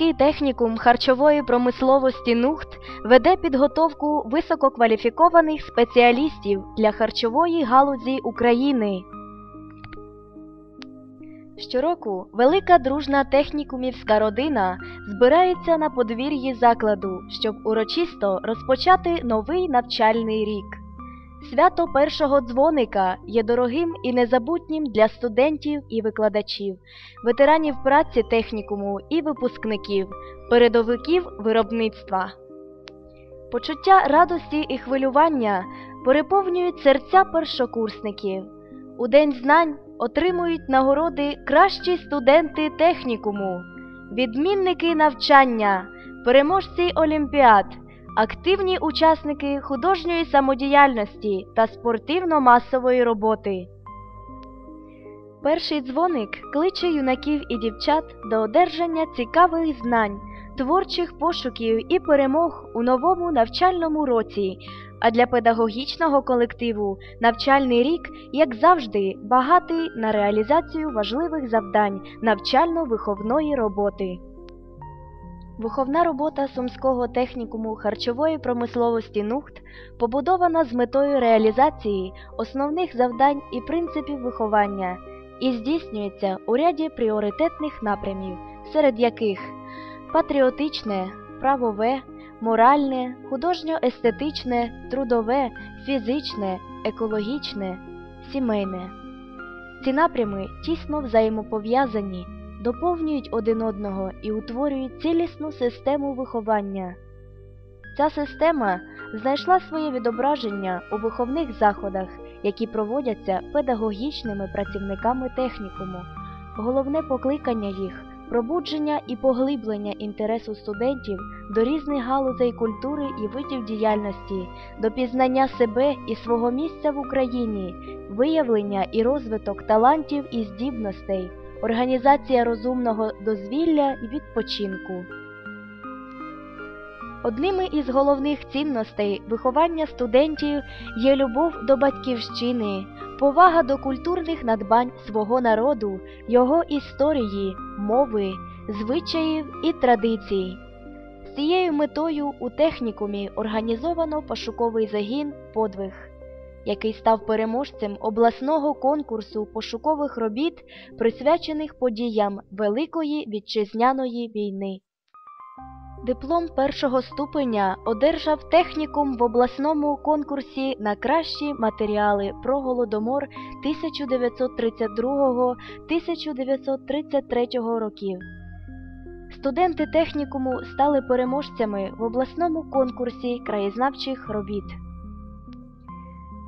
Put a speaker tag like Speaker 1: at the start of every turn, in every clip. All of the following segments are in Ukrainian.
Speaker 1: міський технікум харчової промисловості НУХТ веде підготовку висококваліфікованих спеціалістів для харчової галузі України. Щороку велика дружна технікумівська родина збирається на подвір'ї закладу, щоб урочисто розпочати новий навчальний рік. Свято першого дзвоника є дорогим і незабутнім для студентів і викладачів, ветеранів праці технікуму і випускників, передовиків виробництва. Почуття радості і хвилювання переповнюють серця першокурсників. У День знань отримують нагороди кращі студенти технікуму, відмінники навчання, переможці олімпіад, активні учасники художньої самодіяльності та спортивно-масової роботи. Перший дзвоник кличе юнаків і дівчат до одержання цікавих знань, творчих пошуків і перемог у новому навчальному році. А для педагогічного колективу навчальний рік, як завжди, багатий на реалізацію важливих завдань навчально-виховної роботи. Виховна робота Сумського технікуму харчової промисловості НУХТ побудована з метою реалізації основних завдань і принципів виховання і здійснюється у ряді пріоритетних напрямів, серед яких патріотичне, правове, моральне, художньо-естетичне, трудове, фізичне, екологічне, сімейне. Ці напрями тісно взаємопов'язані, доповнюють один одного і утворюють цілісну систему виховання. Ця система знайшла своє відображення у виховних заходах, які проводяться педагогічними працівниками технікуму. Головне покликання їх пробудження і поглиблення інтересу студентів до різних галузей культури і видів діяльності, до пізнання себе і свого місця в Україні, виявлення і розвиток талантів і здібностей, організація розумного дозвілля і відпочинку. Одними із головних цінностей виховання студентів є любов до батьківщини, повага до культурних надбань свого народу, його історії, мови, звичаїв і традицій. З цією метою у технікумі організовано пошуковий загін Подвиг, який став переможцем обласного конкурсу пошукових робіт, присвячених подіям Великої Вітчизняної війни. Диплом першого ступеня одержав технікум в обласному конкурсі на кращі матеріали про голодомор 1932-1933 років. Студенти технікуму стали переможцями в обласному конкурсі краєзнавчих робіт.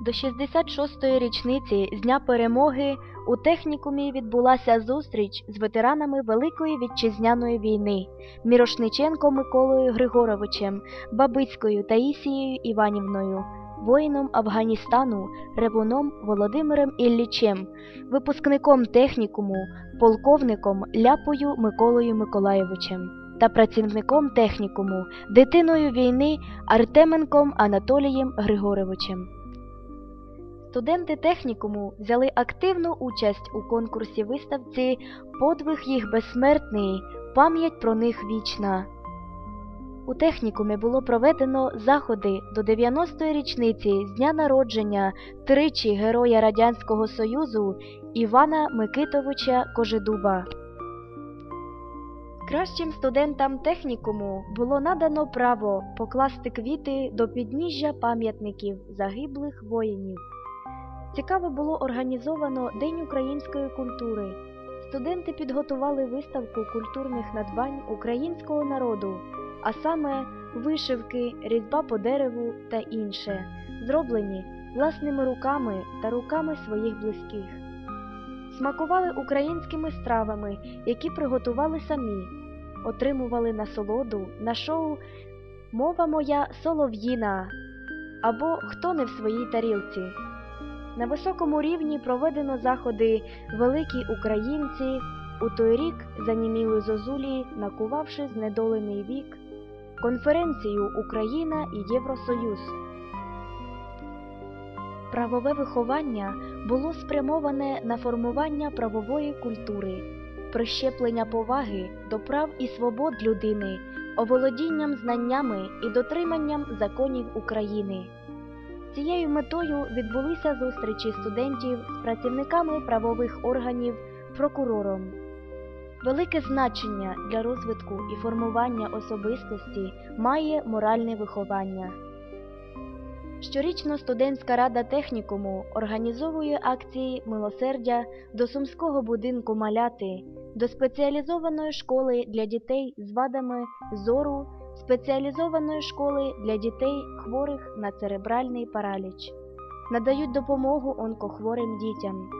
Speaker 1: До 66-ї річниці з Дня перемоги у технікумі відбулася зустріч з ветеранами Великої Вітчизняної війни Мірошниченко Миколою Григоровичем, Бабицькою Таїсією Іванівною, воїном Афганістану Ревуном Володимиром Іллічем, випускником технікуму, полковником Ляпою Миколою Миколаєвичем та працівником технікуму, дитиною війни Артеменком Анатолієм Григоровичем. Студенти технікуму взяли активну участь у конкурсі виставці Подвиг їх безсмертний, пам'ять про них вічна. У технікумі було проведено заходи до 90-ї річниці з дня народження тричі Героя Радянського Союзу Івана Микитовича Кожедуба. Кращим студентам технікуму було надано право покласти квіти до підніжжя пам'ятників загиблих воїнів. Цікаво було організовано День української культури. Студенти підготували виставку культурних надбань українського народу, а саме вишивки, різьба по дереву та інше, зроблені власними руками та руками своїх близьких. Смакували українськими стравами, які приготували самі, отримували насолоду на шоу Мова моя солов'їна або Хто не в своїй тарілці. На високому рівні проведено заходи Великі українці, у той рік заніміли зозулі, накувавши знедолений вік, конференцію Україна і Євросоюз. Правове виховання було спрямоване на формування правової культури. прищеплення поваги до прав і свобод людини, оволодінням знаннями і дотриманням законів України. Цією метою відбулися зустрічі студентів з працівниками правових органів, прокурором. Велике значення для розвитку і формування особистості має моральне виховання. Щорічно студентська рада технікуму організовує акції милосердя до сумського будинку маляти, до спеціалізованої школи для дітей з вадами зору, спеціалізованої школи для дітей хворих на церебральний параліч, надають допомогу онкохворим дітям.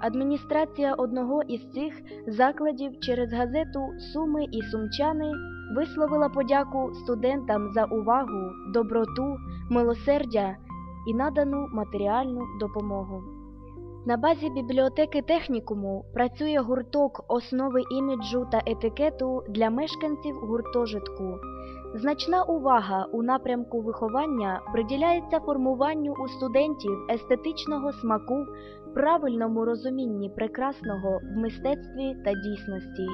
Speaker 1: Адміністрація одного із цих закладів через газету Суми і Сумчани висловила подяку студентам за увагу, доброту, милосердя і надану матеріальну допомогу. На базі бібліотеки технікуму працює гурток основи іміджу та етикету для мешканців гуртожитку. Значна увага у напрямку виховання приділяється формуванню у студентів естетичного смаку, правильному розумінні прекрасного в мистецтві та дійсності,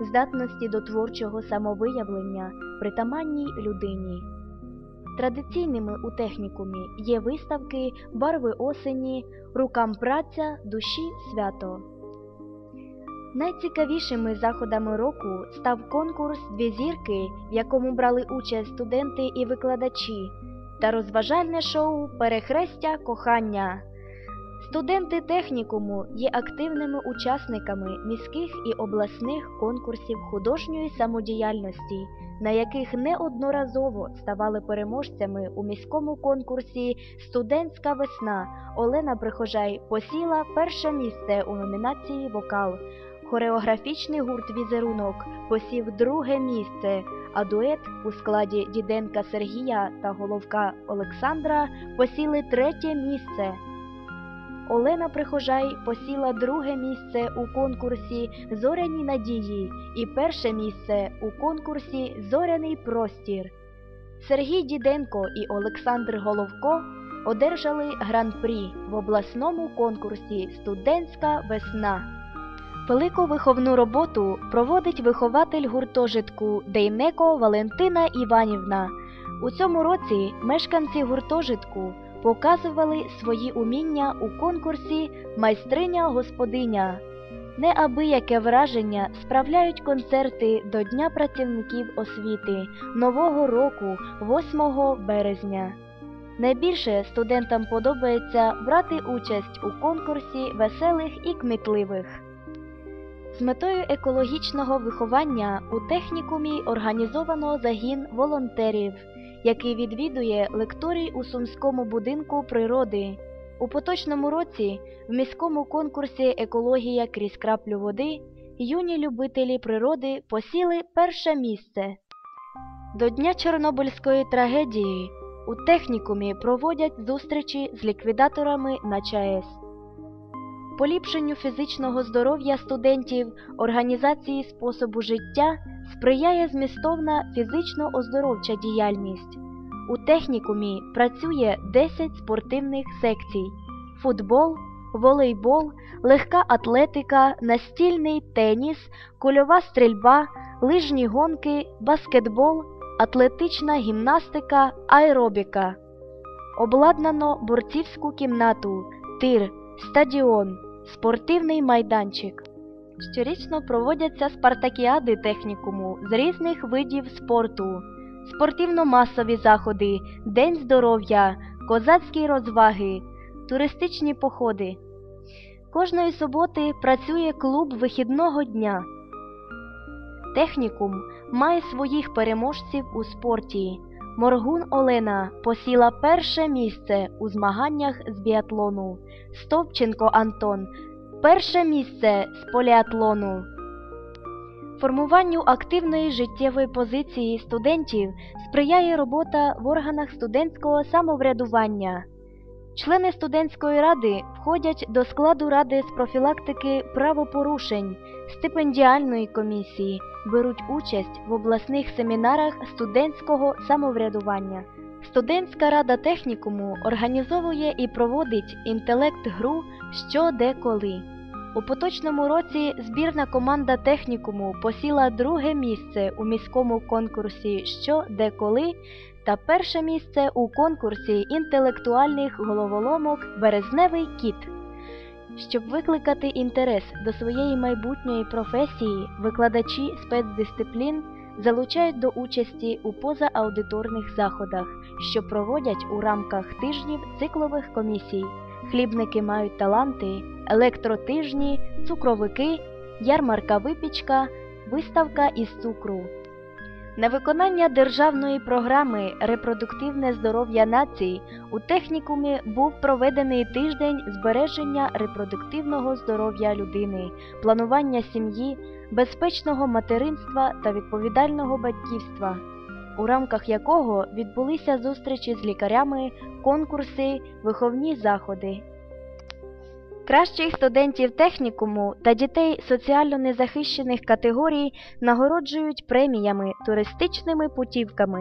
Speaker 1: здатності до творчого самовиявлення, притаманній людині. Традиційними у технікумі є виставки Барви осені, Рукам праця, душі свято. Найцікавішими заходами року став конкурс Дві зірки, в якому брали участь студенти і викладачі, та розважальне шоу Перехрестя кохання. Студенти технікуму є активними учасниками міських і обласних конкурсів художньої самодіяльності, на яких неодноразово ставали переможцями у міському конкурсі Студентська весна Олена Прихожай посіла перше місце у номінації Вокал. Хореографічний гурт Візерунок посів друге місце, а дует у складі Діденка Сергія та Головка Олександра посіли третє місце. Олена Прихожай посіла друге місце у конкурсі Зоряні надії і перше місце у конкурсі Зоряний простір. Сергій Діденко і Олександр Головко одержали гран-прі в обласному конкурсі Студентська весна. Велику виховну роботу проводить вихователь гуртожитку Дейнеко Валентина Іванівна. У цьому році мешканці гуртожитку показували свої уміння у конкурсі Майстриня господиня. Неабияке враження справляють концерти до Дня працівників освіти Нового року 8 березня. Найбільше студентам подобається брати участь у конкурсі веселих і кмітливих. З метою екологічного виховання у технікумі організовано загін волонтерів, який відвідує лекторій у Сумському будинку природи. У поточному році в міському конкурсі Екологія крізь краплю води юні любителі природи посіли перше місце. До Дня Чорнобильської трагедії у технікумі проводять зустрічі з ліквідаторами на ЧАЕС. Поліпшенню фізичного здоров'я студентів організації способу життя сприяє змістовна фізично-оздоровча діяльність. У технікумі працює 10 спортивних секцій: футбол, волейбол, легка атлетика, настільний теніс, кульова стрільба, лижні гонки, баскетбол, атлетична гімнастика, аеробіка. Обладнано борцівську кімнату, тир, стадіон, спортивний майданчик. Щорічно проводяться спартакіади технікуму з різних видів спорту, спортивно-масові заходи, День здоров'я, козацькі розваги, туристичні походи. Кожної суботи працює клуб вихідного дня. Технікум має своїх переможців у спорті. Моргун Олена посіла перше місце у змаганнях з біатлону. Стовпченко Антон перше місце з поліатлону. Формуванню активної життєвої позиції студентів сприяє робота в органах студентського самоврядування. Члени студентської ради входять до складу ради з профілактики правопорушень, стипендіальної комісії, беруть участь в обласних семінарах студентського самоврядування. Студентська рада технікуму організовує і проводить інтелект-гру що де коли. У поточному році збірна команда технікуму посіла друге місце у міському конкурсі Що, де, коли та перше місце у конкурсі інтелектуальних головоломок Березневий кіт. Щоб викликати інтерес до своєї майбутньої професії, викладачі спецдисциплін залучають до участі у позааудиторних заходах, що проводять у рамках тижнів циклових комісій. Хлібники мають таланти, електротижні, цукровики, ярмарка випічка, виставка із цукру. На виконання державної програми Репродуктивне здоров'я нації у технікумі був проведений тиждень збереження репродуктивного здоров'я людини, планування сім'ї, безпечного материнства та відповідального батьківства, у рамках якого відбулися зустрічі з лікарями, конкурси, виховні заходи. Кращих студентів технікуму та дітей соціально незахищених категорій нагороджують преміями, туристичними путівками.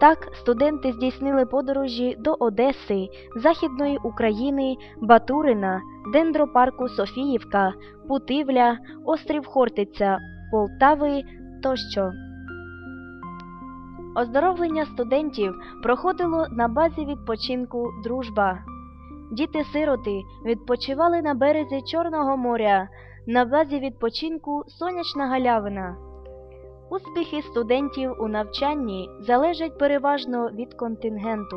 Speaker 1: Так, студенти здійснили подорожі до Одеси, Західної України, Батурина, дендропарку Софіївка, Путивля, острів Хортиця, Полтави тощо. Оздоровлення студентів проходило на базі відпочинку Дружба. Діти-сироти відпочивали на березі Чорного моря, на базі відпочинку Сонячна Галявина. Успіхи студентів у навчанні залежать переважно від контингенту,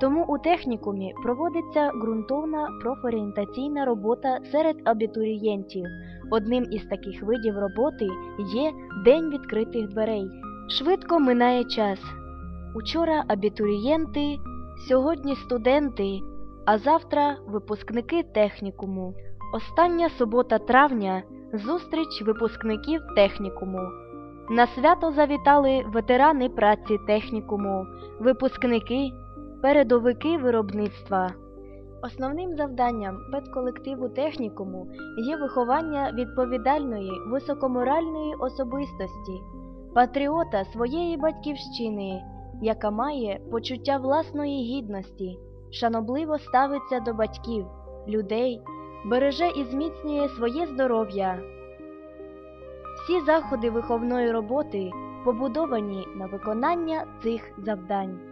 Speaker 1: тому у технікумі проводиться ґрунтовна профорієнтаційна робота серед абітурієнтів. Одним із таких видів роботи є День відкритих дверей. Швидко минає час. Учора абітурієнти, сьогодні студенти, а завтра випускники технікуму. Остання субота травня зустріч випускників технікуму. На свято завітали ветерани праці технікуму, випускники, передовики виробництва. Основним завданням педколективу технікуму є виховання відповідальної, високоморальної особистості, патріота своєї батьківщини, яка має почуття власної гідності, шанобливо ставиться до батьків, людей, береже і зміцнює своє здоров'я. Всі заходи виховної роботи побудовані на виконання цих завдань.